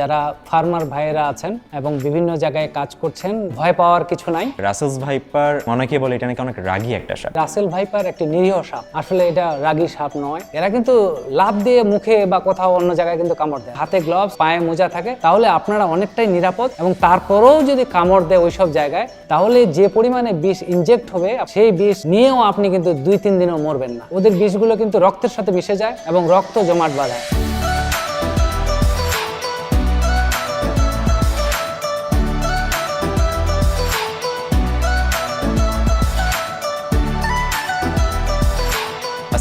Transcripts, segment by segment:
যারা ফার্মার ভাইয়েরা আছেন এবং বিভিন্ন জায়গায় কাজ করছেন ভয় পাওয়ার কিছু নাই। রাসেলস ভাইপার অনেকে বলে এটা নাকি অনেক রাগী একটা সাপ। রাসেল ভাইপার একটি নিরীহ সাপ। আসলে এটা রাগী সাপ নয়। এরা কিন্তু লাভ দিয়ে মুখে বা কোথাও অন্য জায়গায় কিন্তু কামড় দেয়। হাতে গ্লাভস পায়ে মোজা থাকে তাহলে আপনারা অনেকটাই নিরাপদ এবং তারপরেও যদি কামড় দেয় ওইসব জায়গায় তাহলে যে পরিমাণে বিষ ইনজেক্ট হবে সেই বিষ নিয়েও আপনি কিন্তু দুই তিন দিনও মরবেন না। ওদের বিষগুলো কিন্তু রক্তের সাথে মিশে যায় এবং রক্ত জমাট বাঁধায়।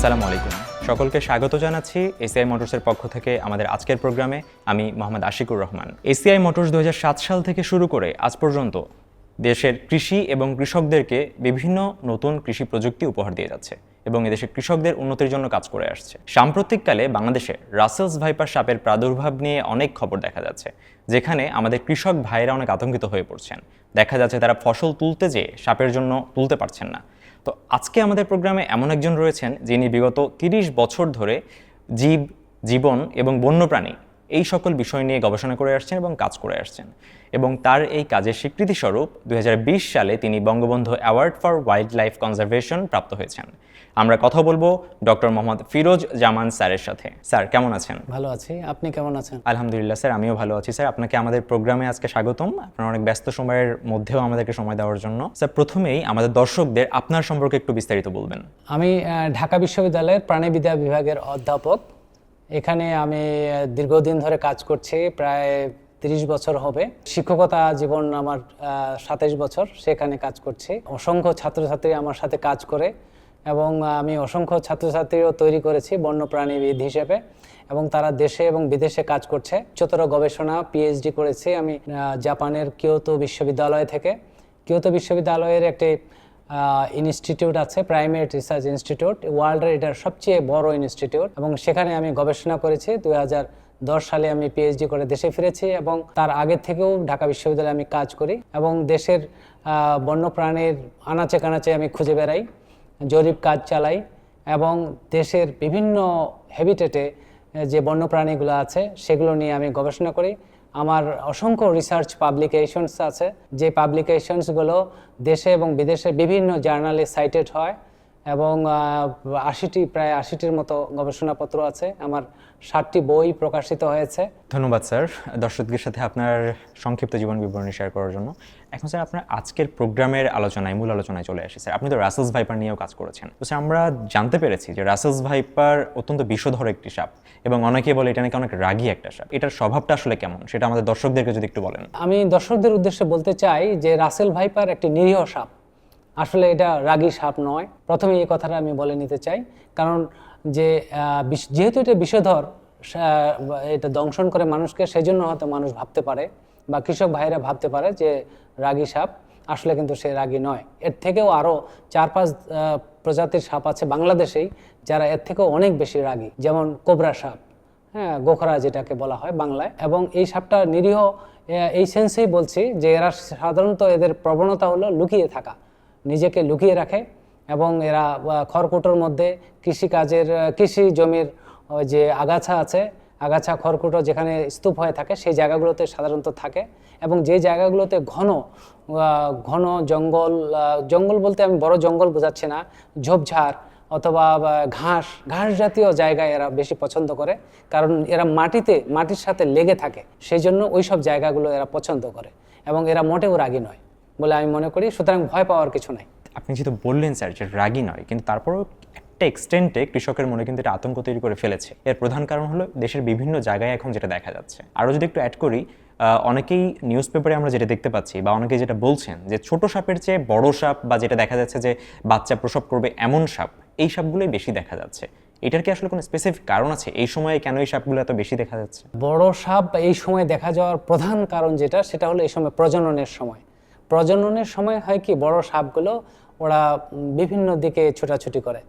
আসসালামু আলাইকুম। সকলকে স্বাগত জানাচ্ছি এসিআই মোটরসের পক্ষ থেকে আমাদের আজকের প্রোগ্রামে। আমি মোহাম্মদ আশিকুর রহমান। এসিআই মোটরস দু সাল থেকে শুরু করে আজ পর্যন্ত দেশের কৃষি এবং কৃষকদেরকে বিভিন্ন নতুন কৃষি প্রযুক্তি উপহার দিয়ে যাচ্ছে এবং এদেশের কৃষকদের উন্নতির জন্য কাজ করে আসছে। সাম্প্রতিককালে বাংলাদেশে রাসেলস ভাইপার সাপের প্রাদুর্ভাব নিয়ে অনেক খবর দেখা যাচ্ছে, যেখানে আমাদের কৃষক ভাইয়েরা অনেক আতঙ্কিত হয়ে পড়ছেন। দেখা যাচ্ছে তারা ফসল তুলতে যেয়ে সাপের জন্য তুলতে পারছেন না। তো আজকে আমাদের প্রোগ্রামে এমন একজন রয়েছেন যিনি বিগত তিরিশ বছর ধরে জীব, জীবন এবং বন্যপ্রাণী এই সকল বিষয় নিয়ে গবেষণা করে আসছেন এবং কাজ করে আসছেন। এবং তার এই কাজের স্বীকৃতিস্বরূপ দুই হাজার বিশ সালে তিনি Bangabandhu award for wildlife conservation প্রাপ্ত হয়েছেন। আমরা কথা বলব ডক্টর মোহাম্মদ ফিরোজ জামান স্যারের সাথে। স্যার কেমন আছেন? ভালো আছি। আপনি কেমন আছেন? আলহামদুলিল্লাহ স্যার আমিও ভালো আছি। স্যার আপনাকে আমাদের প্রোগ্রামে আজকে স্বাগতম। আপনার অনেক ব্যস্ত সময়ের মধ্যেও আমাদেরকে সময় দেওয়ার জন্য। স্যার প্রথমেই আমাদের দর্শকদের আপনার সম্পর্কে একটু বিস্তারিত বলবেন। আমি ঢাকা বিশ্ববিদ্যালয়ের প্রাণীবিদ্যা বিভাগের অধ্যাপক এখানে আমি দীর্ঘদিন ধরে কাজ করছি, প্রায় তিরিশ বছর হবে। শিক্ষকতা জীবন আমার সাতাইশ বছর, সেখানে কাজ করছি। অসংখ্য ছাত্রছাত্রী আমার সাথে কাজ করে এবং আমি অসংখ্য ছাত্রছাত্রীও তৈরি করেছি বন্যপ্রাণীবিদ হিসেবে এবং তারা দেশে এবং বিদেশে কাজ করছে। উচ্চতর গবেষণা পিএইচডি করেছি আমি জাপানের কিয়োতো বিশ্ববিদ্যালয় থেকে। কিয়োতো বিশ্ববিদ্যালয়ের একটি ইনস্টিটিউট আছে প্রাইমেট রিসার্চ ইনস্টিটিউট ওয়ার্ল্ডের এটার সবচেয়ে বড় ইনস্টিটিউট এবং সেখানে আমি গবেষণা করেছি। দুই দশ সালে আমি পিএইচডি করে দেশে ফিরেছি এবং তার আগের থেকেও ঢাকা বিশ্ববিদ্যালয়ে আমি কাজ করি এবং দেশের বন্যপ্রাণীর আনাচে কানাচে আমি খুঁজে বেড়াই, জরিপ কাজ চালাই এবং দেশের বিভিন্ন হ্যাবিটেটে যে বন্যপ্রাণীগুলো আছে, সেগুলো নিয়ে আমি গবেষণা করি। আমার অসংখ্য রিসার্চ পাবলিকেশনস আছে যে পাবলিকেশনসগুলো দেশে এবং বিদেশে বিভিন্ন জার্নালে সাইটেড হয়। এবং আশিটি প্রায় আশিটির মতো গবেষণাপত্র আছে। আমার ষাটটি বই প্রকাশিত হয়েছে। ধন্যবাদ স্যার দর্শকদের সাথে আপনার সংক্ষিপ্ত জীবন বিবরণী শেয়ার করার জন্য। এখন স্যার আপনার আজকের প্রোগ্রামের আলোচনায় মূল আলোচনায় চলে আসি স্যার আপনি তো রাসেলস ভাইপার নিয়েও কাজ করেছেন। তো স্যার আমরা জানতে পেরেছি যে রাসেলস ভাইপার অত্যন্ত বিষধর একটি সাপ এবং অনেকে বলে এটা নাকি অনেক রাগী একটা সাপ। এটার স্বভাবটা আসলে কেমন? সেটা আমাদের দর্শকদেরকে যদি একটু বলেন। আমি দর্শকদের উদ্দেশ্যে বলতে চাই যে রাসেল ভাইপার একটি নিরীহ সাপ। আসলে এটা রাগী সাপ নয়। প্রথমে এই কথাটা আমি বলে নিতে চাই। কারণ যে যেহেতু এটা বিষধর এটা দংশন করে মানুষকে, সেজন্য হয়তো মানুষ ভাবতে পারে বা কৃষক ভাইরা ভাবতে পারে যে, রাগী সাপ আসলে কিন্তু সে রাগী নয়। এর থেকেও আরও চার পাঁচ প্রজাতির সাপ আছে বাংলাদেশেই যারা এর থেকেও অনেক বেশি রাগী। যেমন কোবরা সাপ হ্যাঁ গোখরা যেটাকে বলা হয় বাংলায়। এবং এই সাপটা নিরীহ এই সেন্সেই বলছি যে, এরা সাধারণত এদের প্রবণতা হলো লুকিয়ে থাকা। নিজেকে লুকিয়ে রাখে এবং এরা খড়কুটোর মধ্যে কৃষিকাজের কৃষি জমির যে আগাছা আছে, আগাছা খড়কুটো যেখানে স্তূপ হয়ে থাকে, সেই জায়গাগুলোতে সাধারণত থাকে এবং যে জায়গাগুলোতে ঘন ঘন জঙ্গল জঙ্গল বলতে আমি বড় জঙ্গল বোঝাচ্ছি না, ঝোপঝাড় অথবা ঘাস ঘাস জাতীয় জায়গায় এরা বেশি পছন্দ করে কারণ এরা মাটিতে, মাটির সাথে লেগে থাকে। সেই জন্য ওই সব জায়গাগুলো এরা পছন্দ করে এবং এরা মোটেও রাগী নয়। বলে আমি মনে করি সুতরাং ভয় পাওয়ার কিছু নাই। আপনি যেহেতু বললেন স্যার যে রাগী নয় কিন্তু তারপরেও একটা এক্সটেন্টে কৃষকের মনে কিন্তু এটা আতঙ্ক তৈরি করে ফেলেছে। এর প্রধান কারণ হলো দেশের বিভিন্ন জায়গায় এখন যেটা দেখা যাচ্ছে। আরও যদি একটু অ্যাড করি অনেকেই নিউজ পেপারে আমরা যেটা দেখতে পাচ্ছি বা অনেকেই যেটা বলছেন যে ছোট সাপের চেয়ে বড় সাপ বা যেটা দেখা যাচ্ছে যে বাচ্চা প্রসব করবে এমন সাপ এই সাপগুলোই বেশি দেখা যাচ্ছে। এটার কি আসলে কোনো স্পেসিফিক কারণ আছে? এই সময়ে কেন এই সাপগুলো এত বেশি দেখা যাচ্ছে? বড় সাপ এই সময় দেখা যাওয়ার প্রধান কারণ যেটা সেটা হলো এই সময় প্রজননের সময়। প্রজননের সময় হয় কি, বড় সাপগুলো ওরা বিভিন্ন দিকে ছোটাছুটি করে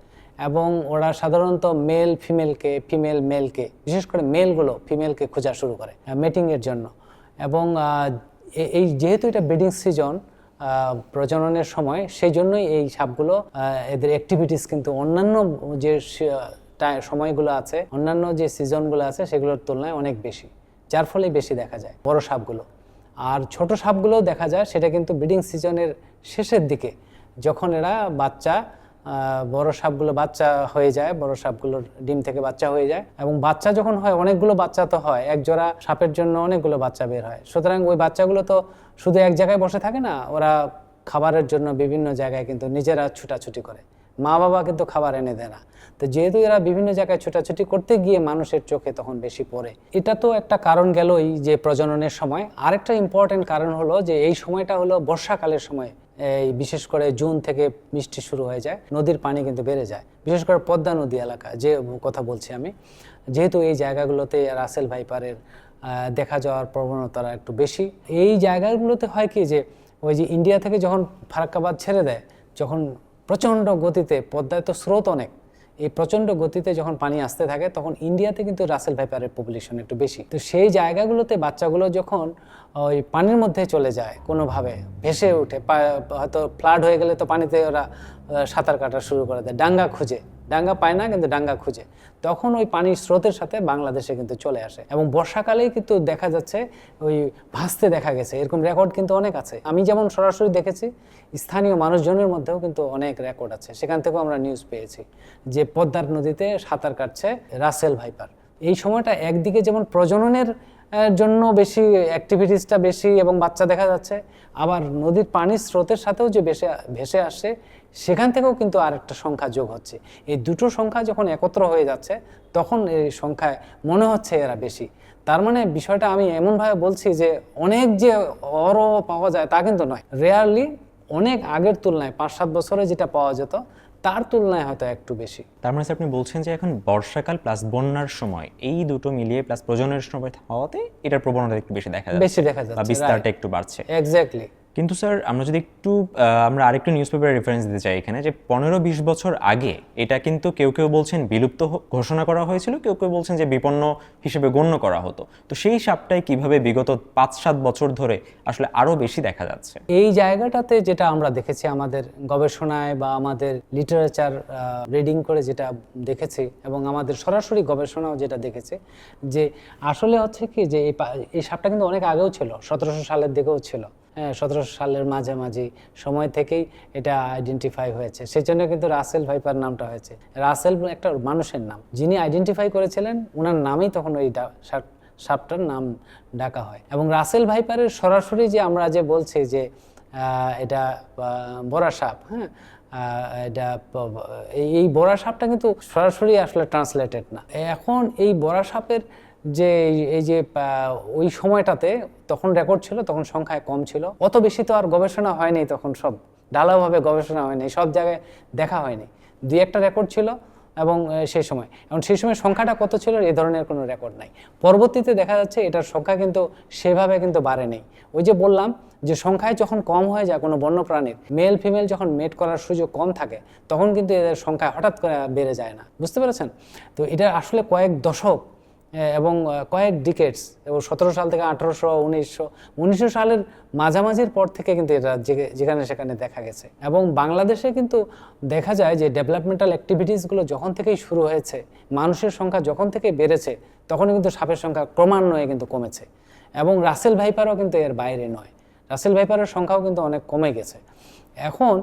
এবং ওরা সাধারণত মেল ফিমেলকে ফিমেল মেলকে বিশেষ করে মেলগুলো ফিমেলকে খোঁজা শুরু করে মেটিংয়ের জন্য। এবং এই যেহেতু এটা ব্রিডিং সিজন প্রজননের সময় সেই জন্যই এই সাপগুলো এদের অ্যাক্টিভিটিস কিন্তু অন্যান্য যে সময়গুলো আছে, অন্যান্য যে সিজনগুলো আছে, সেগুলোর তুলনায় অনেক বেশি, যার ফলে বেশি দেখা যায় বড় সাপগুলো। আর ছোট সাপগুলোও দেখা যায়, সেটা কিন্তু ব্রিডিং সিজনের শেষের দিকে। যখন এরা বাচ্চা বড় সাপগুলো বাচ্চা হয়ে যায়, বড় সাপগুলোর ডিম থেকে বাচ্চা হয়ে যায়, এবং বাচ্চা যখন হয়, অনেকগুলো বাচ্চা তো হয় এক জোড়া সাপের জন্য অনেকগুলো বাচ্চা বের হয়। সুতরাং ওই বাচ্চাগুলো তো শুধু এক জায়গায় বসে থাকে না, ওরা খাবারের জন্য বিভিন্ন জায়গায় কিন্তু নিজেরা ছুটাছুটি করে। মা বাবা কিন্তু খাবার এনে দেয় না। তো যেহেতু এরা বিভিন্ন জায়গায় ছোটাছুটি করতে গিয়ে মানুষের চোখে তখন বেশি পড়ে। এটা তো একটা কারণ গেলই যে প্রজননের সময়। আরেকটা ইম্পর্টেন্ট কারণ হলো যে এই সময়টা হলো বর্ষাকালের সময়। এই বিশেষ করে জুন থেকে বৃষ্টি শুরু হয়ে যায়, নদীর পানি কিন্তু বেড়ে যায়। বিশেষ করে পদ্মা নদী এলাকা, যে কথা বলছি আমি। যেহেতু এই জায়গাগুলোতে রাসেল ভাইপারের দেখা যাওয়ার প্রবণতা একটু বেশি। এই জায়গাগুলোতে হয় কি যে ওই যে ইন্ডিয়া থেকে যখন ফারাক্কাবাদ ছেড়ে দেয়, যখন প্রচণ্ড গতিতে পদ্মায় তো স্রোত অনেক। এই প্রচণ্ড গতিতে যখন পানি আসতে থাকে, তখন ইন্ডিয়াতে কিন্তু রাসেল ভাইপারের পপুলেশন একটু বেশি। তো সেই জায়গাগুলোতে বাচ্চাগুলো যখন ওই পানির মধ্যে চলে যায়, কোনোভাবে ভেসে ওঠে হয়তো ফ্লাড হয়ে গেলে তো পানিতে ওরা সাঁতার কাটা শুরু করে দেয়, ডাঙ্গা খুঁজে। ডাঙ্গা পায় না, কিন্তু ডাঙ্গা খুঁজে। তখন ওই পানির স্রোতের সাথে বাংলাদেশে কিন্তু চলে আসে। এবং বর্ষাকালেই কিন্তু দেখা যাচ্ছে, ওই ভাসতে দেখা গেছে। এরকম রেকর্ড কিন্তু অনেক আছে। আমি যেমন সরাসরি দেখেছি, স্থানীয় মানুষজনের মধ্যেও কিন্তু অনেক রেকর্ড আছে। সেখান থেকেও আমরা নিউজ পেয়েছি যে পদ্মার নদীতে সাঁতার কাটছে রাসেল ভাইপার। এই সময়টা একদিকে যেমন প্রজননের জন্য বেশি অ্যাক্টিভিটিসটা বেশি এবং বাচ্চা দেখা যাচ্ছে, আবার নদীর পানির স্রোতের সাথেও যে ভেসে ভেসে আসছে সেখান থেকেও কিন্তু আরেকটা সংখ্যা যোগ হচ্ছে। এই দুটো সংখ্যা যখন একত্র হয়ে যাচ্ছে তখন এই সংখ্যায় মনে হচ্ছে এরা বেশি। তার মানে বিষয়টা আমি এমনভাবে বলছি যে অনেক যে অর পাওয়া যায় তা কিন্তু নয়। রেয়ারলি অনেক আগের তুলনায় পাঁচ সাত বছরে যেটা পাওয়া যেত তার তুলনায় হয়তো একটু বেশি। তার মানে আপনি বলছেন যে এখন বর্ষাকাল প্লাস বন্যার সময় এই দুটো মিলিয়ে প্লাস প্রজননের সময় হওয়াতে এটার প্রবণতা একটু বেশি দেখা যায় বেশি দেখা যায় বিস্তারটা একটু বাড়ছে। এক্স্যাক্টলি কিন্তু স্যার, আমরা যদি একটু আমরা আরেকটু নিউজ পেপারের রেফারেন্স দিতে চাই এখানে যে পনেরো বিশ বছর আগে এটা কিন্তু কেউ কেউ বলছেন বিলুপ্ত ঘোষণা করা হয়েছিল, কেউ কেউ বলছেন যে বিপন্ন হিসেবে গণ্য করা হতো। তো সেই সাপটাই কীভাবে বিগত পাঁচ সাত বছর ধরে আসলে আরও বেশি দেখা যাচ্ছে? এই জায়গাটাতে যেটা আমরা দেখেছি আমাদের গবেষণায় বা আমাদের লিটারেচার রিডিং করে যেটা দেখেছি এবং আমাদের সরাসরি গবেষণাও যেটা দেখেছে যে আসলে হচ্ছে কি যে এই সাপটা কিন্তু অনেক আগেও ছিল, সতেরোশো সালের দিকেও ছিল। সতেরোশো সালের মাঝামাঝি সময় থেকেই এটা আইডেন্টিফাই হয়েছে। সেই জন্য কিন্তু রাসেল ভাইপার নামটা হয়েছে। রাসেল একটা মানুষের নাম। যিনি আইডেন্টিফাই করেছিলেন ওনার নামেই তখন ওই সাপটার নাম ডাকা হয়। এবং রাসেল ভাইপারের সরাসরি যে আমরা যে বলছি যে এটা বড়া সাপ হ্যাঁ? এটা এই বড়া সাপটা কিন্তু সরাসরি আসলে ট্রান্সলেটেড না। এখন এই বড়া সাপের যে এই- যে ওই সময়টাতে তখন রেকর্ড ছিল, তখন সংখ্যায় কম ছিল। অত বেশি তো আর গবেষণা হয়নি তখন সব। ঢালাওভাবে গবেষণা হয়নি, সব জায়গায় দেখা হয়নি। দুই একটা রেকর্ড ছিল এবং সেই সময়। এবং সেই সময় সংখ্যাটা কত ছিল, এ ধরনের কোনো রেকর্ড নাই। পরবর্তীতে দেখা যাচ্ছে এটার সংখ্যা কিন্তু সেভাবে কিন্তু বাড়ে নেই ওই যে বললাম যে সংখ্যায় যখন কম হয়ে যায় কোনো বন্য প্রাণীর মেল ফিমেল যখন মেট করার সুযোগ কম থাকে, তখন কিন্তু এদের সংখ্যা হঠাৎ করে বেড়ে যায় না। বুঝতে পেরেছেন? তো এটা আসলে কয়েক দশক এবং কয়েক ডিকেটস এবং সতেরো সাল থেকে আঠারোশো, উনিশশো উনিশশো সালের মাঝামাঝির পর থেকে কিন্তু এটা যেখানে সেখানে দেখা গেছে। এবং বাংলাদেশে কিন্তু দেখা যায় যে ডেভেলপমেন্টাল অ্যাক্টিভিটিসগুলো যখন থেকেই শুরু হয়েছে, মানুষের সংখ্যা যখন থেকে বেড়েছে, তখনই কিন্তু সাপের সংখ্যা ক্রমান্বয়ে কিন্তু কমেছে। এবং রাসেল ভাইপারও কিন্তু এর বাইরে নয়। রাসেল ভাইপারের সংখ্যাও কিন্তু অনেক কমে গেছে। এখন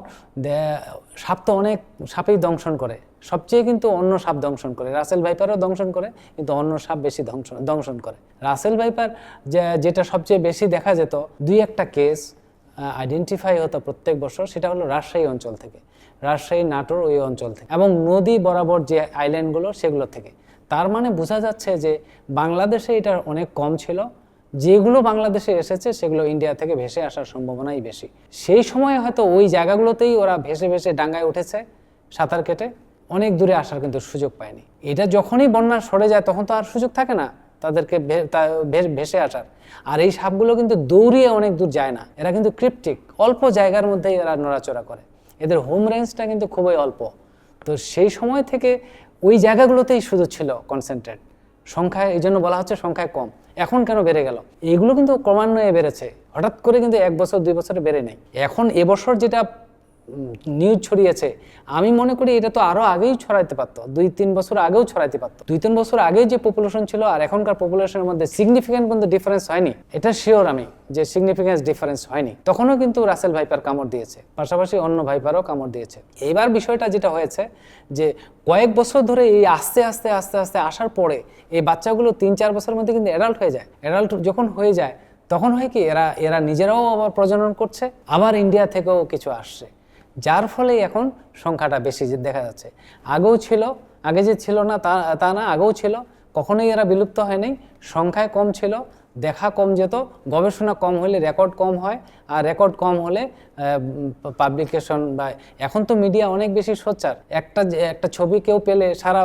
সাপ তো অনেক, সাপেই দংশন করে। সবচেয়ে কিন্তু অন্য সাপ দংশন করে। রাসেল ভাইপারও দংশন করে, কিন্তু অন্য সাপ বেশি দংশন দংশন করে। রাসেল ভাইপার যেটা সবচেয়ে বেশি দেখা যেত, দুই একটা কেস আইডেন্টিফাই হতো প্রত্যেক বছর, সেটা হলো রাজশাহী অঞ্চল থেকে। রাজশাহী, নাটোর ওই অঞ্চল থেকে। এবং নদী বরাবর যে আইল্যান্ডগুলো সেগুলো থেকে। তার মানে বোঝা যাচ্ছে যে, বাংলাদেশে এটা অনেক কম ছিল। যেগুলো বাংলাদেশে এসেছে, সেগুলো ইন্ডিয়া থেকে ভেসে আসার সম্ভাবনাই বেশি। সেই সময় হয়তো ওই জায়গাগুলোতেই ওরা ভেসে ভেসে ডাঙ্গায় উঠেছে, সাঁতার কেটে। অনেক দূরে আসার কিন্তু সুযোগ পায়নি। এটা যখনই বন্যা সরে যায়, তখন তো আর সুযোগ থাকে না তাদেরকে ভেসে আসার। আর এই সাপগুলো কিন্তু দৌড়িয়ে অনেক দূর যায় না। এরা কিন্তু ক্রিপ্টিক অল্প জায়গার মধ্যেই এরা নড়াচড়া করে। এদের হোম রেঞ্জটা কিন্তু খুবই অল্প। তো সেই সময় থেকে ওই জায়গাগুলোতেই শুধু ছিল কনসেন্ট্রেট সংখ্যায়, এই জন্য বলা হচ্ছে সংখ্যায় কম। এখন কেন বেড়ে গেল? এগুলো কিন্তু ক্রমান্বয়ে বেড়েছে। হঠাৎ করে কিন্তু এক বছর, দুই বছরে বেড়ে নেই। এখন এবছর যেটা নিউজ ছড়িয়েছে। আমি মনে করি এটা তো আরও আগেই ছড়াইতে পারতো। দুই, তিন বছর আগেও ছড়াইতে পারতো। দুই, তিন বছর আগে যে পপুলেশন ছিল আর এখনকার পপুলেশনের মধ্যে সিগনিফিক্যান্ট কিন্তু ডিফারেন্স হয়নি। এটা শিওর আমি যে সিগনিফিক্যান্স ডিফারেন্স হয়নি। তখনও কিন্তু রাসেল ভাইপার কামড় দিয়েছে। পাশাপাশি অন্য ভাইপারও কামড় দিয়েছে। এবার বিষয়টা যেটা হয়েছে যে কয়েক বছর ধরে এই আস্তে আস্তে আস্তে আস্তে আসার পরে এই বাচ্চাগুলো তিন, চার বছরের মধ্যে কিন্তু অ্যাডাল্ট হয়ে যায়। অ্যাডাল্ট যখন হয়ে যায়, তখন হয় কি এরা এরা নিজেরাও আবার প্রজনন করছে, আবার ইন্ডিয়া থেকেও কিছু আসছে। যার ফলে এখন সংখ্যাটা বেশি দেখা যাচ্ছে। আগেও ছিল, আগে যে ছিল না তা তা না, আগেও ছিল, কখনোই এরা বিলুপ্ত হয়নি। সংখ্যায় কম ছিল, দেখা কম যেত, গবেষণা কম হলে রেকর্ড কম হয়, আর রেকর্ড কম হলে পাবলিকেশন বা, এখন তো মিডিয়া অনেক বেশি সোচ্চার। একটা একটা ছবি কেউ পেলে সারা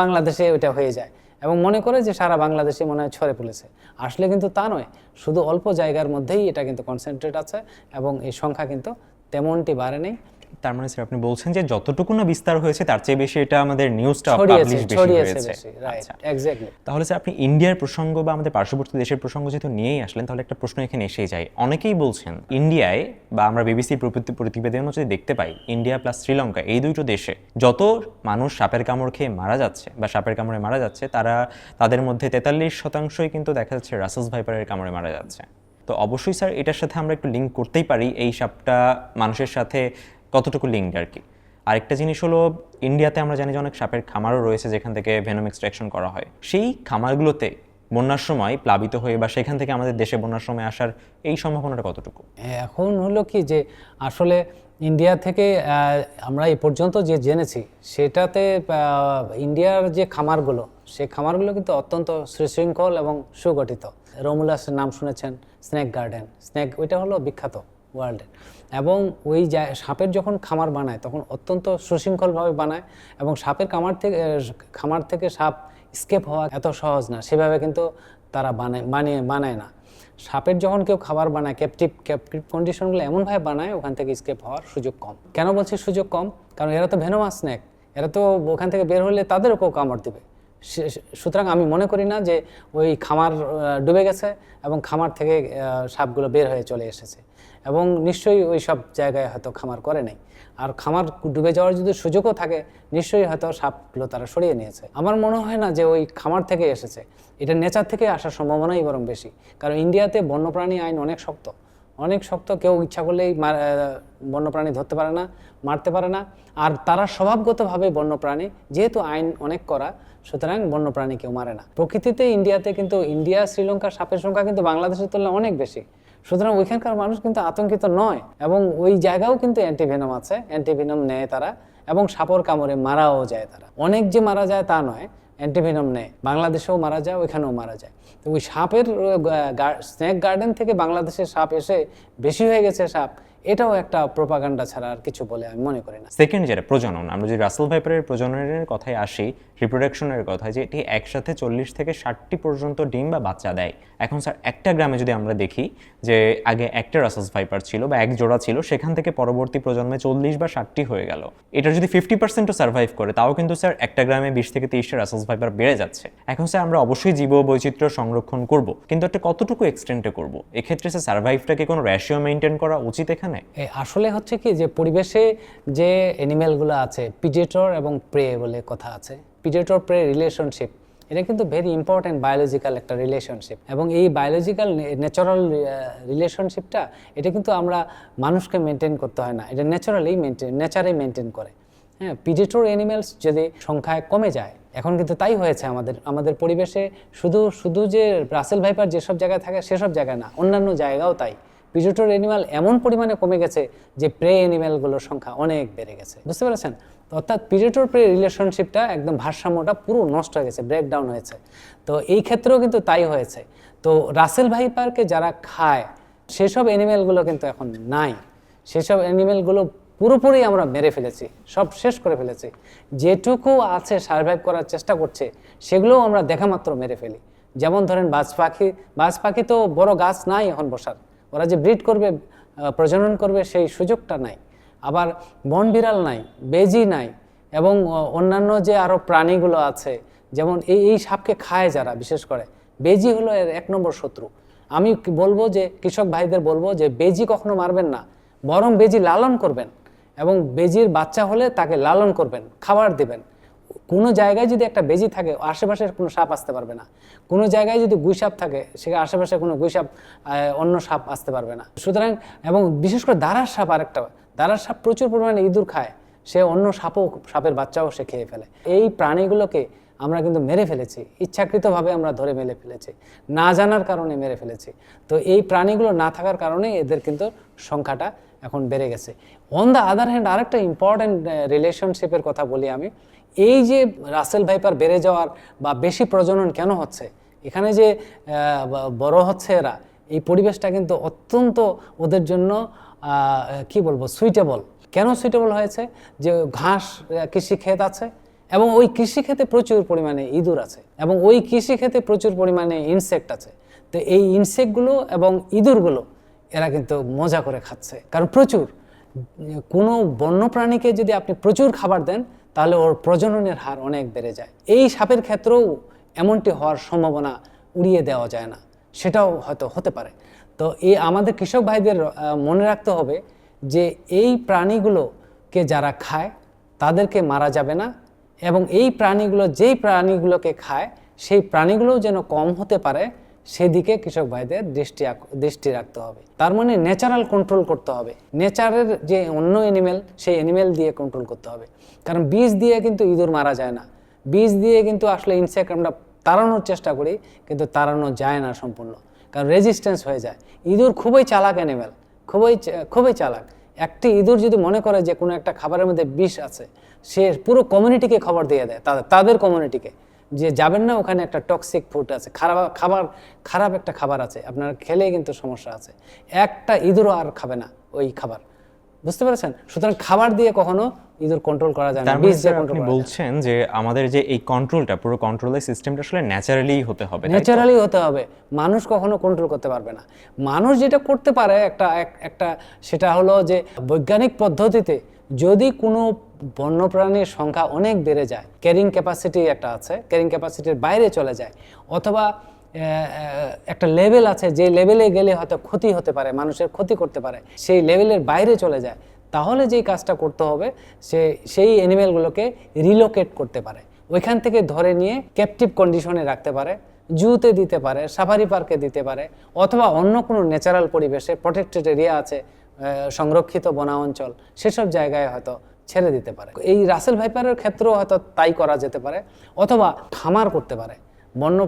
বাংলাদেশে ওটা হয়ে যায়। এবং মনে করে যে সারা বাংলাদেশে মনে হয় ছড়ে পড়েছে। আসলে কিন্তু তা নয়, শুধু অল্প জায়গার মধ্যেই এটা কিন্তু কনসেন্ট্রেট আছে, এবং এই সংখ্যা কিন্তু তেমনটি বাড়েনি। তার মানে স্যার আপনি বলছেন যে যতটুকু না বিস্তার হয়েছে তার চেয়ে বেশি এটা আমাদের নিউজটা পাবলিশ বেশি হয়েছে। রাইট আচ্ছা। এক্স্যাক্টলি তাহলে স্যার আপনি ইন্ডিয়ার প্রসঙ্গ বা আমাদের পার্শ্ববর্তী দেশের প্রসঙ্গ যেহেতু নিয়েই আসলেন তাহলে একটা প্রশ্ন এখানে এসেই যায়। অনেকেই বলছেন ইন্ডিয়ায় বা আমরা বিবিসি প্রতিবেদনের যদি দেখতে পাই ইন্ডিয়া প্লাস শ্রীলঙ্কা এই দুটো দেশে যত মানুষ সাপের কামড় খেয়ে মারা যাচ্ছে বা সাপের কামড়ে মারা যাচ্ছে তারা তাদের মধ্যে তেতাল্লিশ শতাংশই কিন্তু দেখা যাচ্ছে রাসেলস ভাইপারের কামড়ে মারা যাচ্ছে। তো অবশ্যই স্যার, এটার সাথে আমরা একটু লিঙ্ক করতেই পারি এই সাপটা মানুষের সাথে কতটুকু লিঙ্কড আর কি। আরেকটা জিনিস হলো ইন্ডিয়াতে আমরা জানি যে অনেক সাপের খামারও রয়েছে যেখান থেকে ভেনম এক্সট্রাকশন করা হয়। সেই খামারগুলোতে বন্যার সময় প্লাবিত হয়ে বা সেখান থেকে আমাদের দেশে বন্যার সময় আসার এই সম্ভাবনাটা কতটুকু? এখন হলো কি যে আসলে ইন্ডিয়া থেকে আমরা এ পর্যন্ত যে জেনেছি, সেটাতে ইন্ডিয়ার যে খামারগুলো সেই খামারগুলো কিন্তু অত্যন্ত সুশৃঙ্খল এবং সুগঠিত। রোমুলাসের নাম শুনেছেন, স্নেক গার্ডেন। স্নেক ওইটা হলো বিখ্যাত ওয়ার্ল্ডের। এবং ওই সাপের যখন খামার বানায়, তখন অত্যন্ত সুশৃঙ্খলভাবে বানায় এবং সাপের খামার থেকে খামার থেকে সাপ স্কেপ হওয়া এত সহজ না, সেভাবে কিন্তু তারা বানায়, বানিয়ে, বানায় না। সাপের যখন কেউ খাবার বানায় ক্যাপটিভ ক্যাপটিভ কন্ডিশনগুলো এমনভাবে বানায়, ওখান থেকে স্কেপ হওয়ার সুযোগ কম। কেন বলছি সুযোগ কম? কারণ এরা তো ভেনোমাস স্ন্যাক এরা তো ওখান থেকে বের হলে তাদেরও কামড় দেবে। সুতরাং আমি মনে করি না যে ওই খামার ডুবে গেছে এবং খামার থেকে সাপগুলো বের হয়ে চলে এসেছে। এবং নিশ্চয়ই ওই সব জায়গায় হয়তো খামার করে নাই। আর খামার ডুবে যাওয়ার যদি সুযোগও থাকে, নিশ্চয়ই হয়তো সাপগুলো তারা সরিয়ে নিয়েছে। আমার মনে হয় না যে ওই খামার থেকে এসেছে। এটা নেচার থেকে আসার সম্ভাবনাই বরং বেশি। কারণ ইন্ডিয়াতে বন্যপ্রাণী আইন অনেক শক্ত। অনেক শক্ত, কেউ ইচ্ছা করলেই বন্যপ্রাণী ধরতে পারে না, মারতে পারে না। আর তারা স্বভাবগতভাবে বন্যপ্রাণী, যেহেতু আইন অনেক করা সুতরাং বন্যপ্রাণী কেউ মারে না। প্রকৃতিতে ইন্ডিয়াতে কিন্তু ইন্ডিয়া শ্রীলঙ্কার সাপের সংখ্যা কিন্তু বাংলাদেশের তুলনায় অনেক বেশি। সুতরাং ওইখানকার মানুষ কিন্তু আতঙ্কিত নয় এবং ওই জায়গাও কিন্তু অ্যান্টিভেনম আছে, অ্যান্টিভেনম নেয় তারা এবং সাপর কামড়ে মারাও যায় তারা। অনেক যে মারা যায় তা নয়, অ্যান্টিভেনম নেয়। বাংলাদেশেও মারা যায়, ওইখানেও মারা যায়। তো ওই সাপের স্নেক গার্ডেন থেকে বাংলাদেশের সাপ এসে বেশি হয়ে গেছে সাপ এটাও একটা প্রোপাগান্ডা ছাড়া আর কিছু বলে আমি মনে করি না। সেকেন্ড যেটা, প্রজনন। আমরা যদি রাসেল ভাইপারের প্রজননের কথায় আসি রিপ্রোডাকশনের কথায়, যে এটি একসাথে চল্লিশ থেকে ষাটটি পর্যন্ত ডিম বা বাচ্চা দেয়। এখন স্যার একটা গ্রামে যদি আমরা দেখি, যে আগে একটা রাসেলস ভাইপার ছিল বা এক জোড়া ছিল, সেখান থেকে পরবর্তী প্রজন্মে চল্লিশ বা ষাটটি হয়ে গেল। এটা যদি ফিফটি পার্সেন্টও সার্ভাইভ করে, তাও কিন্তু স্যার একটা গ্রামে বিশ থেকে তিরিশটা রাসেলস ভাইপার বেড়ে যাচ্ছে। এখন স্যার আমরা অবশ্যই জীব বৈচিত্র্য সংরক্ষণ করব, কিন্তু একটা কতটুকু এক্সটেন্টে করব? এক্ষেত্রে স্যার সার্ভাইভটাকে কোনো রেশিও মেনটেন করা উচিত এখানে? এ, আসলে হচ্ছে কি যে পরিবেশে যে অ্যানিমেলগুলো আছে পিডেটর এবং প্রে বলে কথা আছে পিডেটর প্রে রিলেশনশিপ এটা কিন্তু ভেরি ইম্পর্ট্যান্ট বায়োলজিক্যাল একটা রিলেশনশিপ এবং এই বায়োলজিক্যাল ন্যাচারাল রিলেশনশিপটা এটা কিন্তু আমরা মানুষকে মেনটেন করতে হয় না এটা ন্যাচারালি মেনটেন নেচারে মেনটেন করে। হ্যাঁ পিডেটর অ্যানিমেলস যদি সংখ্যায় কমে যায় এখন কিন্তু তাই হয়েছে আমাদের আমাদের পরিবেশে শুধু শুধু যে রাসেল ভাইপার যেসব জায়গায় থাকে সেসব জায়গায় না অন্যান্য জায়গাও তাই। পিজোটোর অ্যানিমাল এমন পরিমাণে কমে গেছে যে প্রে অ্যানিমালগুলোর সংখ্যা অনেক বেড়ে গেছে। বুঝতে পেরেছেন? অর্থাৎ পিজোটোর প্রে রিলেশনশিপটা একদম ভারসাম্যটা পুরো নষ্ট হয়ে গেছে ব্রেকডাউন হয়েছে। তো এই ক্ষেত্রেও কিন্তু তাই হয়েছে। তো রাসেল ভাইপারকে যারা খায়, সেসব অ্যানিমেলগুলো কিন্তু এখন নাই। সেসব অ্যানিমেলগুলো পুরোপুরি আমরা মেরে ফেলেছি, সব শেষ করে ফেলেছি। যেটুকু আছে সার্ভাইভ করার চেষ্টা করছে, সেগুলোও আমরা দেখা মাত্র মেরে ফেলি। যেমন ধরেন বাজ পাখি বাজ পাখি তো বড় গাছ নাই এখন বসার। ওরা যে ব্রিড করবে প্রজনন করবে সেই সুযোগটা নাই। আবার বন বিড়াল নাই, বেজি নাই, এবং অন্যান্য যে আরও প্রাণীগুলো আছে, যেমন এই এই সাপকে খায় যারা, বিশেষ করে, বেজি হলো এর এক নম্বর শত্রু। আমি বলব যে, কৃষক ভাইদের বলব যে, বেজি কখনো মারবেন না, বরং বেজি লালন করবেন, এবং বেজির বাচ্চা হলে তাকে লালন করবেন, খাবার দেবেন। কোনো জায়গায় যদি একটা বেজি থাকে, আশেপাশের কোনো সাপ আসতে পারবে না। কোনো জায়গায় যদি গুই সাপ থাকে, সে আশেপাশে কোনো গুই সাপ অন্য সাপ আসতে পারবে না। সুতরাং, এবং বিশেষ করে দাঁড়ার সাপ আরেকটা দাঁড়ার সাপ প্রচুর পরিমাণে ইঁদুর খায়। সে অন্য সাপও, সাপের বাচ্চাও সে খেয়ে ফেলে। এই প্রাণীগুলোকে আমরা কিন্তু মেরে ফেলেছি। ইচ্ছাকৃতভাবে আমরা ধরে মেরে ফেলেছি। না জানার কারণে মেরে ফেলেছি। তো এই প্রাণীগুলো না থাকার কারণে এদের কিন্তু সংখ্যাটা এখন বেড়ে গেছে। অন দ্য আদার হ্যান্ড আরেকটা ইম্পর্ট্যান্ট রিলেশনশিপের কথা বলি আমি। এই যে রাসেল ভাইপার বেড়ে যাওয়ার বা বেশি প্রজনন কেন হচ্ছে? এখানে যে বড় হচ্ছে এরা এই পরিবেশটা কিন্তু অত্যন্ত ওদের জন্য কি বলব সুইটেবল কেন সুইটেবল হয়েছে? যে ঘাস আহ, কৃষিক্ষেত আছে এবং ওই কৃষিক্ষেত্রে প্রচুর পরিমাণে ইঁদুর আছে এবং ওই কৃষিক্ষেত্রে প্রচুর পরিমাণে ইনসেক্ট আছে। তো এই ইনসেক্টগুলো এবং ইঁদুরগুলো এরা কিন্তু মজা করে খাচ্ছে। কারণ প্রচুর। কোনো বন্য প্রাণীকে যদি আপনি প্রচুর খাবার দেন তাহলে ওর প্রজননের হার অনেক বেড়ে যায়। এই সাপের ক্ষেত্রেও এমনটি হওয়ার সম্ভাবনা উড়িয়ে দেওয়া যায় না। সেটাও হয়তো হতে পারে। তো এই আমাদের কৃষক ভাইদের মনে রাখতে হবে যে এই প্রাণীগুলোকে যারা খায়, তাদেরকে মারা যাবে না এবং এই প্রাণীগুলো, যেই প্রাণীগুলোকে খায়, সেই প্রাণীগুলোও যেন কম হতে পারে সেদিকে কৃষক ভাইদের দৃষ্টি দৃষ্টি রাখতে হবে। তার মানে ন্যাচারাল কন্ট্রোল করতে হবে। নেচারের যে অন্য অ্যানিমেল সেই অ্যানিমেল দিয়ে কন্ট্রোল করতে হবে। কারণ বীজ দিয়ে কিন্তু ইঁদুর মারা যায় না। বীজ দিয়ে কিন্তু আসলে ইনসেক্ট আমরা তাড়ানোর চেষ্টা করি, কিন্তু তাড়ানো যায় না সম্পূর্ণ। কারণ রেজিস্ট্যান্স হয়ে যায়। ইঁদুর খুবই চালাক অ্যানিমেল খুবই খুবই চালাক। একটি ইঁদুর যদি মনে করে যে কোনো একটা খাবারের মধ্যে বিষ আছে, সে পুরো কমিউনিটিকে খবর দিয়ে দেয়, তাদের তাদের কমিউনিটিকে যে যাবেন না ওখানে একটা টক্সিক ফুড আছে। খারাপ খাবার খারাপ একটা খাবার আছে। আপনার খেলে কিন্তু সমস্যা আছে। একটা ইঁদুরও আর খাবে না ওই খাবার। বুঝতে পেরেছেন? সুতরাং খাবার দিয়ে কখনো ইঁদুর কন্ট্রোল করা যায় না মানে দিয়ে কন্ট্রোল। বলছেন যে আমাদের যে এই কন্ট্রোলটা পুরো কন্ট্রোলের সিস্টেমটা আসলে ন্যাচারালি হতে হবে ন্যাচারালি হতে হবে। মানুষ কখনো কন্ট্রোল করতে পারবে না। মানুষ যেটা করতে পারে একটা এক- একটা সেটা হলো যে বৈজ্ঞানিক পদ্ধতিতে যদি কোনো বন্যপ্রাণীর সংখ্যা অনেক বেড়ে যায় ক্যারিং ক্যাপাসিটি একটা আছে ক্যারিং ক্যাপাসিটির বাইরে চলে যায়, অথবা একটা লেভেল আছে, যে লেভেলে গেলে হয়তো ক্ষতি হতে পারে, মানুষের ক্ষতি করতে পারে, সেই লেভেলের বাইরে চলে যায়, তাহলে যেই কাজটা করতে হবে, সে, সেই অ্যানিমেলগুলোকে রিলোকেট করতে পারে। ওইখান থেকে ধরে নিয়ে ক্যাপটিভ কন্ডিশনে রাখতে পারে, জুতে দিতে পারে সাফারি পার্কে দিতে পারে, অথবা অন্য কোনো ন্যাচারাল পরিবেশে প্রোটেক্টেড এরিয়া আছে সংরক্ষিত বনা অঞ্চল সেসব জায়গায় হয়তো ছেড়ে দিতে পারে। এই রাসেল ভাইপারের ক্ষেত্রেও হয়তো তাই করা যেতে পারে, অথবা খামার করতে পারে। বন্য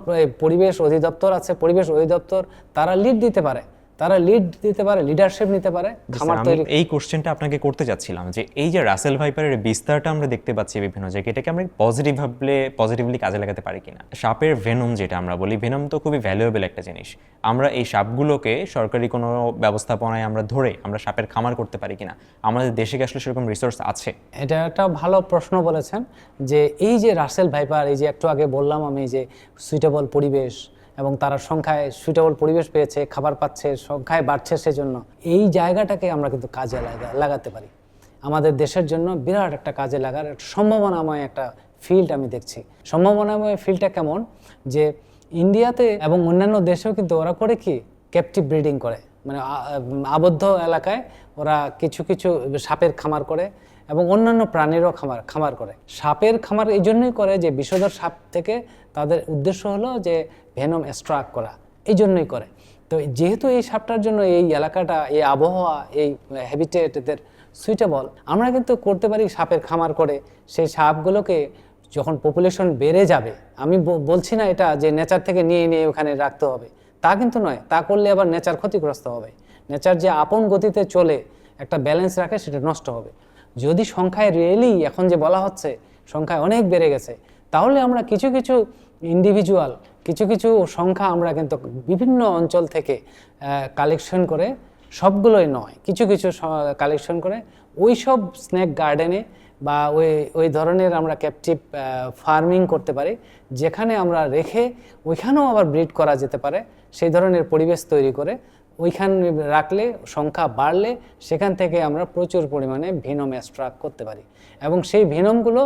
পরিবেশ অধিদপ্তর আছে, পরিবেশ অধিদপ্তর তারা লিড দিতে পারে। তারা লিড দিতে পারে লিডারশিপ নিতে পারে খামার তৈরি এই কোশ্চেনটা আপনাকে করতে যাচ্ছিলাম যে এই যে রাসেল ভাইপারের বিস্তারটা আমরা দেখতে পাচ্ছি বিভিন্ন জায়গায় এটাকে আমরা পজিটিভ ভাবলে পজিটিভলি কাজে লাগাতে পারি কিনা? সাপের ভেনম যেটা আমরা বলি ভেনম তো খুবই ভ্যালুয়েবল একটা জিনিস। আমরা এই সাপগুলোকে সরকারি কোনো ব্যবস্থাপনায় আমরা ধরে আমরা সাপের খামার করতে পারি কিনা? আমাদের দেশে কি আসলে সেরকম রিসোর্স আছে? এটা একটা ভালো প্রশ্ন বলেছেন যে এই যে রাসেল ভাইপার এই যে একটু আগে বললাম আমি যে সুইটেবল পরিবেশ এবং তারা সংখ্যায় সুইটেবল পরিবেশ পেয়েছে, খাবার পাচ্ছে, সংখ্যায় বাড়ছে সেজন্য। এই জায়গাটাকে আমরা কিন্তু কাজে লাগা লাগাতে পারি। আমাদের দেশের জন্য বিরাট একটা কাজে লাগার একটা সম্ভাবনাময় একটা ফিল্ড আমি দেখছি। সম্ভাবনাময় ফিল্ডটা কেমন? যে ইন্ডিয়াতে এবং অন্যান্য দেশেও কিন্তু ওরা করে কি? ক্যাপটিভ ব্রিডিং করে। মানে আবদ্ধ এলাকায় ওরা কিছু কিছু সাপের খামার করে। এবং অন্যান্য প্রাণীরও খামার খামার করে। সাপের খামার এই জন্যই করে যে বিষধর সাপ থেকে তাদের উদ্দেশ্য হলো যে ভেনম স্ট্রাক করা, এই জন্যই করে। তো যেহেতু এই সাপটার জন্য এই এলাকাটা, এই আবহাওয়া, এই হ্যাবিটেট এদের সুইটেবল আমরা কিন্তু করতে পারি সাপের খামার করে। সেই সাপগুলোকে যখন পপুলেশন বেড়ে যাবে, আমি বলছি না এটা যে নেচার থেকে নিয়ে নিয়ে ওখানে রাখতে হবে। তা কিন্তু নয়, তা করলে আবার নেচার ক্ষতিগ্রস্ত হবে। নেচার যে আপন গতিতে চলে, একটা ব্যালেন্স রাখে, সেটা নষ্ট হবে। যদি সংখ্যায় রিয়েলি এখন যে বলা হচ্ছে, সংখ্যায় অনেক বেড়ে গেছে, তাহলে আমরা কিছু কিছু ইন্ডিভিজুয়াল কিছু কিছু সংখ্যা আমরা কিন্তু বিভিন্ন অঞ্চল থেকে কালেকশন করে সবগুলোই নয়, কিছু কিছু কালেকশন করে ওই সব স্নেক গার্ডেনে বা ওই ওই ধরনের আমরা ক্যাপটিভ ফার্মিং করতে পারি, যেখানে আমরা রেখে ওইখানেও আবার ব্রিড করা যেতে পারে, সেই ধরনের পরিবেশ তৈরি করে ওইখানে রাখলে, সংখ্যা বাড়লে, সেখান থেকে আমরা প্রচুর পরিমাণে ভিনম এক্সট্রাক্ট করতে পারি। এবং সেই ভিনমগুলো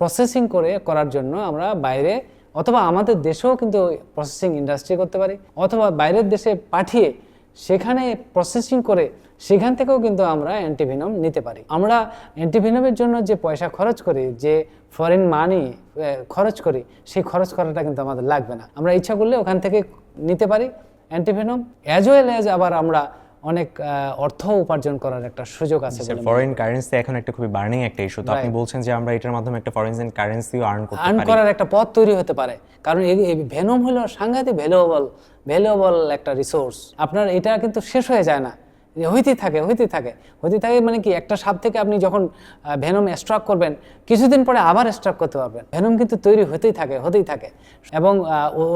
প্রসেসিং করে, করার জন্য আমরা বাইরে অথবা আমাদের দেশেও কিন্তু প্রসেসিং ইন্ডাস্ট্রি করতে পারি। অথবা বাইরের দেশে পাঠিয়ে সেখানে প্রসেসিং করে, সেখান থেকেও কিন্তু আমরা অ্যান্টিভিনম নিতে পারি। আমরা অ্যান্টিভিনমের জন্য যে পয়সা খরচ করি, যে ফরেন মানি খরচ করি, সেই খরচ করাটা কিন্তু আমাদের লাগবে না। আমরা ইচ্ছা করলে ওখান থেকে নিতে পারি। অ্যান্টিভেনম অ্যাজ ওয়েল অ্যাজ আবার আমরা অনেক অর্থ উপার্জন করার একটা সুযোগ আছে ফরেন কারেন্সি এখন একটা খুবই বার্নিং একটা ইস্যু তো আপনি বলছেন যে আমরা এটার মাধ্যমে একটা ফরেন কারেন্সি আর্ন করতে আর্ন করার একটা পথ তৈরি হতে পারে। কারণ এই ভেনম হলো সাংঘাতিক ভ্যালুয়েবল ভ্যালুয়েবল একটা রিসোর্স আপনার এটা কিন্তু শেষ হয়ে যায় না। হইতেই থাকে হইতেই থাকে। হইতে থাকে মানে কি একটা সাপ থেকে আপনি যখন ভেনম স্ট্রাক করবেন কিছুদিন পরে আবার স্ট্রাক করতে পারবেন। ভেনম কিন্তু তৈরি হতেই থাকে হতেই থাকে। এবং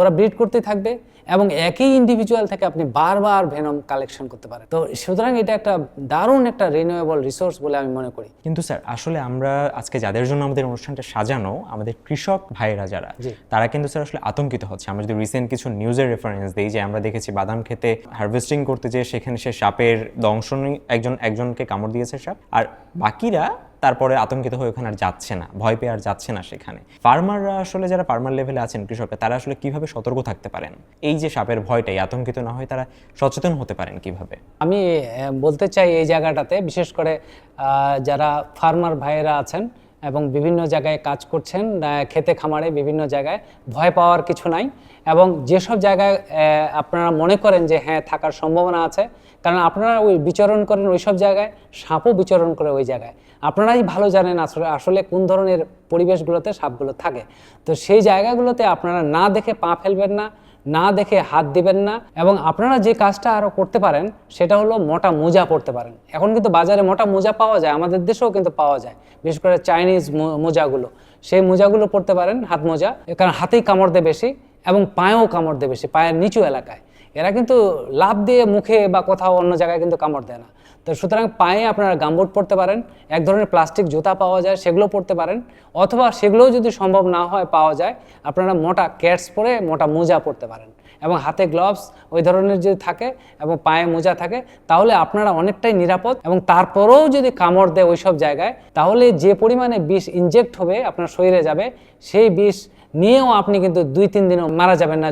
ওরা ব্রিড করতেই থাকবে এবং একই ইন্ডিভিজুয়াল থেকে আপনি বারবার ভেনম কালেকশন করতে পারেন। তো সুতরাং এটা একটা দারুণ একটা রিনিউয়েবল রিসোর্স বলে আমি মনে করি। কিন্তু স্যার আসলে আমরা আজকে যাদের জন্য আমাদের অনুষ্ঠানটা সাজানো আমাদের কৃষক ভাইয়েরা যারা। তারা কিন্তু স্যার আসলে আতঙ্কিত হচ্ছে। আমরা যদি রিসেন্ট কিছু নিউজের রেফারেন্স দিই যে আমরা দেখেছি বাদাম খেতে হারভেস্টিং করতে যেয়ে সেখানে সে সাপের দংশনই একজন, একজনকে কামড় দিয়েছে সাপ, আর বাকিরা তারপরে আতঙ্কিত হয়ে ওখানে আর যাচ্ছে না, ভয় পেয়ে আর যাচ্ছে না সেখানে। ফার্মাররা আসলে যারা ফার্মার লেভেলে আছেন কৃষকরা, তারা আসলে কীভাবে সতর্ক থাকতে পারেন? এই যে সাপের ভয়টাই, আতঙ্কিত না হয় তারা সচেতন হতে পারেন কীভাবে? আমি বলতে চাই এই জায়গাটাতে, বিশেষ করে যারা ফার্মার ভাইয়েরা আছেন এবং বিভিন্ন জায়গায় কাজ করছেন খেতে খামারে বিভিন্ন জায়গায়। ভয় পাওয়ার কিছু নাই। এবং যেসব জায়গায় আপনারা মনে করেন যে হ্যাঁ থাকার সম্ভাবনা আছে, কারণ আপনারা ওই বিচরণ করেন ওই সব জায়গায়, সাপও বিচরণ করে ওই জায়গায়। আপনারাই ভালো জানেন আসলে আসলে কোন ধরনের পরিবেশগুলোতে সাপগুলো থাকে। তো সেই জায়গাগুলোতে আপনারা না দেখে পা ফেলবেন না না দেখে হাত দিবেন না এবং আপনারা যে কাজটা আরও করতে পারেন, সেটা হলো মোটা মোজা পরতে পারেন। এখন কিন্তু বাজারে মোটা মোজা পাওয়া যায়, আমাদের দেশেও কিন্তু পাওয়া যায়, বিশেষ করে চাইনিজ মোজাগুলো। সেই মোজাগুলো পরতে পারেন, হাত মোজা, কারণ হাতেই কামড় দেয় বেশি এবং পায়েও কামড় দেয় বেশি, পায়ের নিচু এলাকায়। এরা কিন্তু লাভ দিয়ে মুখে বা কোথাও অন্য জায়গায় কিন্তু কামড় দেয় না। তো সুতরাং পায়ে আপনারা গামবুট পরতে পারেন, এক ধরনের প্লাস্টিক জুতা পাওয়া যায়, সেগুলো পরতে পারেন, অথবা সেগুলোও যদি সম্ভব না হয় পাওয়া যায়, আপনারা মোটা ক্যাটস পরে মোটা মোজা পরতে পারেন এবং হাতে গ্লাভস ওই ধরনের যদি থাকে এবং পায়ে মোজা থাকে, তাহলে আপনারা অনেকটাই নিরাপদ এবং তারপরেও যদি কামড় দেয় ওই সব জায়গায়, তাহলে যে পরিমাণে বিষ ইনজেক্ট হবে আপনার শরীরে যাবে, সেই বিষ নিয়েও আপনি কিন্তু দুই তিন দিনও মারা যাবেন না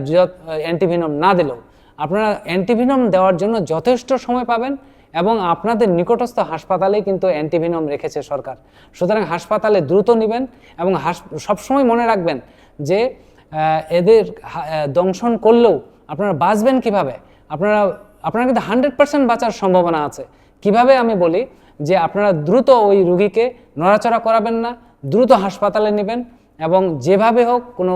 অ্যান্টিভিনম না দিলেও। আপনারা অ্যান্টিভিনম দেওয়ার জন্য যথেষ্ট সময় পাবেন এবং আপনাদের নিকটস্থ হাসপাতালেই কিন্তু অ্যান্টিভিনম রেখেছে সরকার। সুতরাং হাসপাতালে দ্রুত নেবেন এবং হাস, সবসময় মনে রাখবেন যে এদের দংশন করলেও আপনারা বাঁচবেন কীভাবে? আপনারা আপনারা কিন্তু হান্ড্রেড পার্সেন্ট বাঁচার সম্ভাবনা আছে। কীভাবে আমি বলি যে, আপনারা দ্রুত ওই রুগীকে নড়াচড়া করাবেন না, দ্রুত হাসপাতালে নেবেন এবং যেভাবে হোক কোনো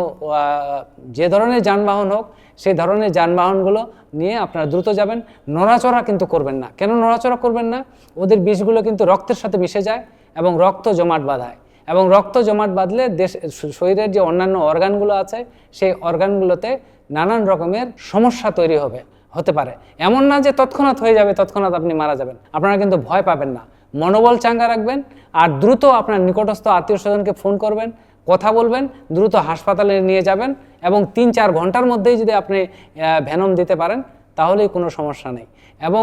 যে ধরনের যানবাহন হোক, সেই ধরনের যানবাহনগুলো নিয়ে আপনারা দ্রুত যাবেন। নড়াচড়া কিন্তু করবেন না। কেন নড়াচড়া করবেন না? ওদের বিষগুলো কিন্তু রক্তের সাথে মিশে যায় এবং রক্ত জমাট বাঁধায়। এবং রক্ত জমাট বাঁধলে দেশ, শরীরের যে অন্যান্য অর্গানগুলো আছে, সেই অর্গানগুলোতে নানান রকমের সমস্যা তৈরি হবে, হতে পারে। এমন না যে তৎক্ষণাৎ হয়ে যাবে, তৎক্ষণাৎ আপনি মারা যাবেন। আপনারা কিন্তু ভয় পাবেন না। মনোবল চাঙ্গা রাখবেন। আর দ্রুত আপনার নিকটস্থ আত্মীয় স্বজনকে ফোন করবেন। কথা বলবেন, দ্রুত হাসপাতালে নিয়ে যাবেন এবং তিন চার ঘণ্টার মধ্যেই যদি আপনি ভ্যানম দিতে পারেন, তাহলেই কোনো সমস্যা নেই। এবং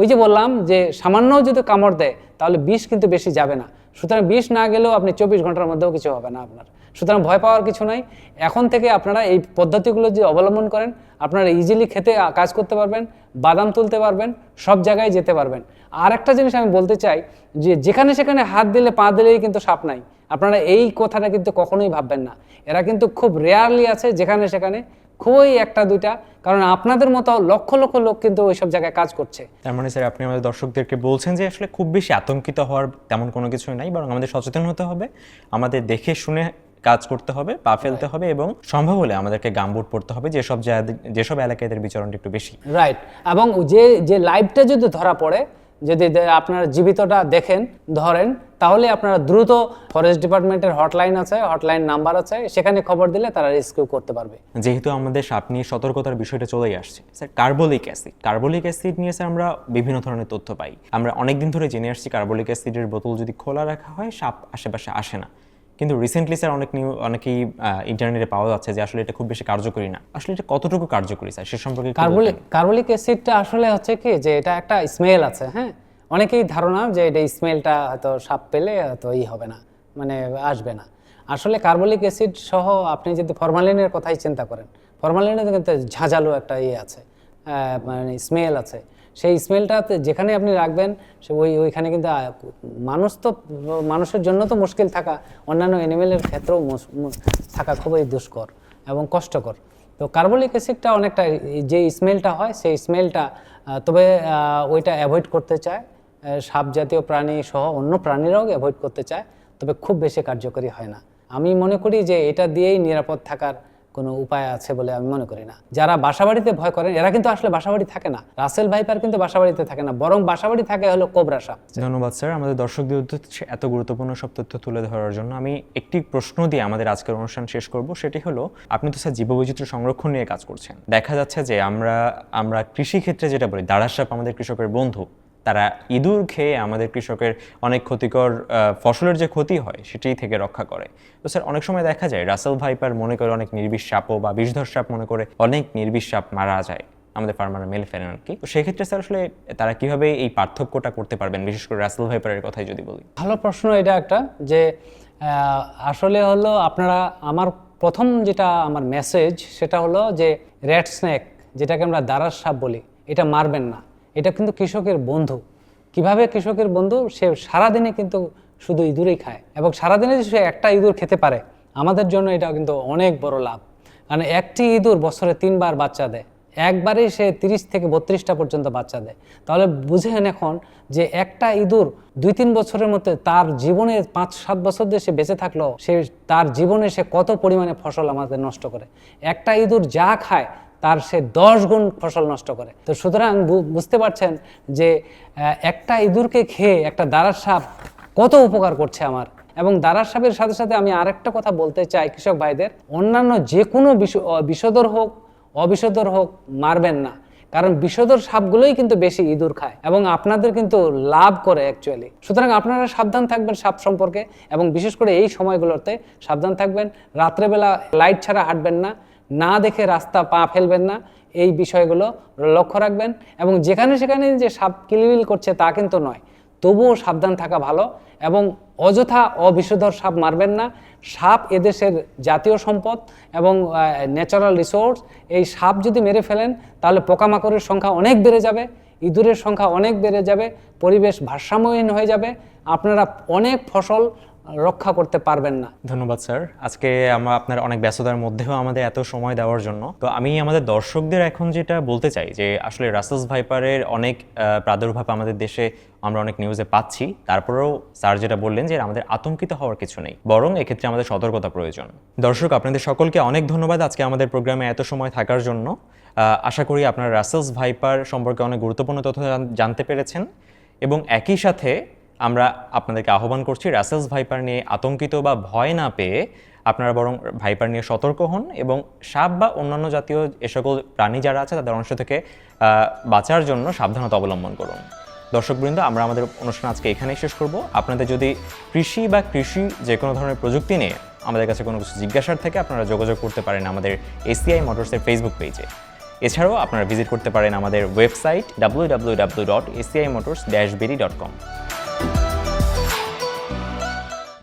ওই যে বললাম যে সামান্য যদি কামড় দেয়, তাহলে বিষ কিন্তু বেশি যাবে না। সুতরাং বিষ না গেলেও আপনি চব্বিশ ঘণ্টার মধ্যেও কিছু হবে না আপনার। সুতরাং ভয় পাওয়ার কিছু নাই। এখন থেকে আপনারা এই পদ্ধতিগুলো যদি অবলম্বন করেন, আপনারা ইজিলি খেতে কাজ করতে পারবেন, বাদাম তুলতে পারবেন, সব জায়গায় যেতে পারবেন। আর একটা জিনিস আমি বলতে চাই যে যেখানে সেখানে হাত দিলে পা দিলেই কিন্তু সাপ নাই। আপনারা এই কথাটা কিন্তু কখনোই ভাববেন না। এরা কিন্তু খুব রেয়ারলি আছে যেখানে সেখানে, খুবই একটা দুইটা, কারণ আপনাদের মতো লক্ষ লক্ষ লোক কিন্তু ওইসব জায়গায় কাজ করছে। তার মানে স্যার, আপনি আমাদের দর্শকদেরকে বলছেন যে আসলে খুব বেশি আতঙ্কিত হওয়ার তেমন কোনো কিছুই নাই, বরং আমাদের সচেতন হতে হবে। আমাদের দেখে শুনে কাজ করতে হবে পা ফেলতে হবে এবং সম্ভব হলে আমাদেরকে গামবুট পড়তে হবে যেসব যেসব এলাকায় এদের বিচরণটা একটু বেশি। রাইট এবং যে যে লাইভটা যদি ধরা পড়ে যদি আপনারা জীবিতটা দেখেন ধরেন তাহলে আপনারা দ্রুত ফরেস্ট ডিপার্টমেন্টের হটলাইন আছে হটলাইন নাম্বার আছে সেখানে খবর দিলে তারা রেস্কিউ করতে পারবে। যেহেতু আমাদের সাপ নিয়ে সতর্কতার বিষয়টা চলেই আসছে sir carbolic acid carbolic acid নিয়ে স্যার আমরা বিভিন্ন ধরনের তথ্য পাই। আমরা অনেকদিন ধরে জেনে আসছি কার্বলিক অ্যাসিডের বোতল যদি খোলা রাখা হয় সাপ আশেপাশে আসে না। কিন্তু রিসেন্টলি স্যার অনেক নিউ অনেকেই ইন্টারনেটে পাওয়া যাচ্ছে যে আসলে এটা খুব বেশি কার্যকরী না। আসলে এটা কতটুকু কার্যকরী স্যার সে সম্পর্কে কার্বলিক কার্বলিক অ্যাসিডটা আসলে হচ্ছে কি যে এটা একটা স্মেল আছে হ্যাঁ? অনেকেই ধারণা যে এটা স্মেলটা হয়তো সাপ পেলে হয়তো ই হবে না মানে আসবে না। আসলে কার্বলিক অ্যাসিড সহ আপনি যদি ফরমালিনের কথাই চিন্তা করেন ফরমালিনের কিন্তু ঝাঁঝালো একটা ইয়ে আছে মানে স্মেল আছে। সেই স্মেলটাতে যেখানে আপনি রাখবেন, সে ওই, ওইখানে কিন্তু মানুষ তো, মানুষের জন্য তো মুশকিল থাকা। অন্যান্য অ্যানিমেলের ক্ষেত্রেও থাকা খুবই দুষ্কর এবং কষ্টকর। তো কার্বলিক অ্যাসিডটা অনেকটা, যে স্মেলটা হয়, সেই স্মেলটা তবে ওইটা অ্যাভয়েড করতে চায়। সাপ জাতীয় প্রাণী সহ অন্য প্রাণীরাও অ্যাভয়েড করতে চায়, তবে খুব বেশি কার্যকরী হয় না। আমি মনে করি যে এটা দিয়েই নিরাপদ থাকার কোনো উপায় আছে বলে আমি মনে করি না। যারা বাসাবাড়িতে ভয় করেন, এরা কিন্তু আসলে বাসাবাড়ি থাকে না। রাসেল ভাইপার কিন্তু বাসাবাড়িতে থাকে না, বরং বাসাবাড়ি থাকে হলো কোবরা সাপ। ধন্যবাদ, স্যার। আমাদের দর্শকদের এত গুরুত্বপূর্ণ সব তথ্য তুলে ধরার জন্য আমি একটি প্রশ্ন দিয়ে আমাদের আজকের অনুষ্ঠান শেষ করব। সেটি হলো, আপনি তো স্যার জীববৈচিত্র্য সংরক্ষণ নিয়ে কাজ করছেন। দেখা যাচ্ছে যে আমরা আমরা কৃষি ক্ষেত্রে যেটা বলি দাঁড়ার সাপ আমাদের কৃষকের বন্ধু। তারা ইঁদুর খেয়ে আমাদের কৃষকের অনেক ক্ষতিকর ফসলের যে ক্ষতি হয় সেটি থেকে রক্ষা করে। তো স্যার, অনেক সময় দেখা যায় রাসেল ভাইপার মনে করে অনেক নির্বিষ সাপও বা বিষধর সাপ মনে করে অনেক নির্বিষ সাপ মারা যায় আমাদের ফার্মাররা মেলে ফেলেন আর কি তো সেক্ষেত্রে স্যার আসলে তারা কীভাবে এই পার্থক্যটা করতে পারবেন? বিশেষ করে রাসেল ভাইপারের কথাই যদি বলি। ভালো প্রশ্ন এটা একটা যে আসলে হলো আপনারা, আমার প্রথম যেটা আমার মেসেজ সেটা হলো যে রেড স্নেক যেটাকে আমরা দারার সাপ বলি, এটা মারবেন না। এটা কিন্তু কৃষকের বন্ধু। কীভাবে কৃষকের বন্ধু? সে সারাদিনে কিন্তু শুধু ইঁদুরেই খায় এবং সারাদিনে যে সে একটা ইঁদুর খেতে পারে, আমাদের জন্য এটা কিন্তু অনেক বড় লাভ। কারণ একটি ইঁদুর বছরে তিনবার বাচ্চা দেয়। একবারেই সে তিরিশ থেকে বত্রিশটা পর্যন্ত বাচ্চা দেয়। তাহলে বুঝেন এখন যে একটা ইঁদুর দুই তিন বছরের মধ্যে তার জীবনে পাঁচ সাত বছর দিয়ে সে বেঁচে থাকল সে তার জীবনে সে কত পরিমাণে ফসল আমাদের নষ্ট করে। একটা ইঁদুর যা খায় তার সে দশ গুণ ফসল নষ্ট করে। তো সুতরাং বুঝতে পারছেন যে একটা ইঁদুরকে খেয়ে একটা দাঁড়ার সাপ কত উপকার করছে আমার। এবং দারার সাপের সাথে সাথে আমি আরেকটা কথা বলতে চাই কৃষক ভাইদের, অন্যান্য যে কোনো বিষ- অ- বিষধর হোক অবিষদর হোক, মারবেন না। কারণ বিষদর সাপগুলোই কিন্তু বেশি ইঁদুর খায় এবং আপনাদের কিন্তু লাভ করে অ্যাকচুয়ালি সুতরাং আপনারা সাবধান থাকবেন সাপ সম্পর্কে এবং বিশেষ করে এই সময়গুলোতে সাবধান থাকবেন। রাত্রেবেলা লাইট ছাড়া হাঁটবেন না। না দেখে রাস্তা পা ফেলবেন না। এই বিষয়গুলো লক্ষ্য রাখবেন এবং যেখানে সেখানে যে সাপ কিলবিল করছে তা কিন্তু নয়। তবুও সাবধান থাকা ভালো এবং অযথা অবিশুদ্ধর সাপ মারবেন না। সাপ এদেশের জাতীয় সম্পদ এবং ন্যাচারাল রিসোর্স এই সাপ যদি মেরে ফেলেন, তাহলে পোকামাকড়ের সংখ্যা অনেক বেড়ে যাবে, ইঁদুরের সংখ্যা অনেক বেড়ে যাবে, পরিবেশ ভারসাম্যহীন হয়ে যাবে। আপনারা অনেক ফসল রক্ষা করতে পারবেন না। ধন্যবাদ, স্যার। আজকে আমরা আপনার অনেক ব্যস্ততার মধ্যেও আমাদের এত সময় দেওয়ার জন্য। তো আমি আমাদের দর্শকদের এখন যেটা বলতে চাই যে, আসলে রাসেলস ভাইপারের অনেক প্রাদুর্ভাব আমাদের দেশে আমরা অনেক নিউজে পাচ্ছি। তারপরেও স্যার যেটা বললেন যে, আমাদের আতঙ্কিত হওয়ার কিছু নেই, বরং এক্ষেত্রে আমাদের সতর্কতা প্রয়োজন। দর্শক, আপনাদের সকলকে অনেক ধন্যবাদ আজকে আমাদের প্রোগ্রামে এত সময় থাকার জন্য। আশা করি আপনারা রাসেলস ভাইপার সম্পর্কে অনেক গুরুত্বপূর্ণ তথ্য জানতে পেরেছেন। এবং একই সাথে আমরা আপনাদেরকে আহ্বান করছি রাসেলস ভাইপার নিয়ে আতঙ্কিত বা ভয় না পেয়ে আপনারা বরং ভাইপার নিয়ে সতর্ক হন এবং সাপ বা অন্যান্য জাতীয় এ সকল প্রাণী যারা আছে তাদের অংশ থেকে বাঁচার জন্য সাবধানতা অবলম্বন করুন। দর্শকবৃন্দ, আমরা আমাদের অনুষ্ঠান আজকে এখানেই শেষ করব। আপনাদের যদি কৃষি বা কৃষি যে কোনো ধরনের প্রযুক্তি নিয়ে আমাদের কাছে কোনো কিছু জিজ্ঞাসার থেকে, আপনারা যোগাযোগ করতে পারেন আমাদের এসিআই মোটরসের ফেসবুক পেজে এছাড়াও আপনারা ভিজিট করতে পারেন আমাদের website W W W dot ACI Motors dash dot com.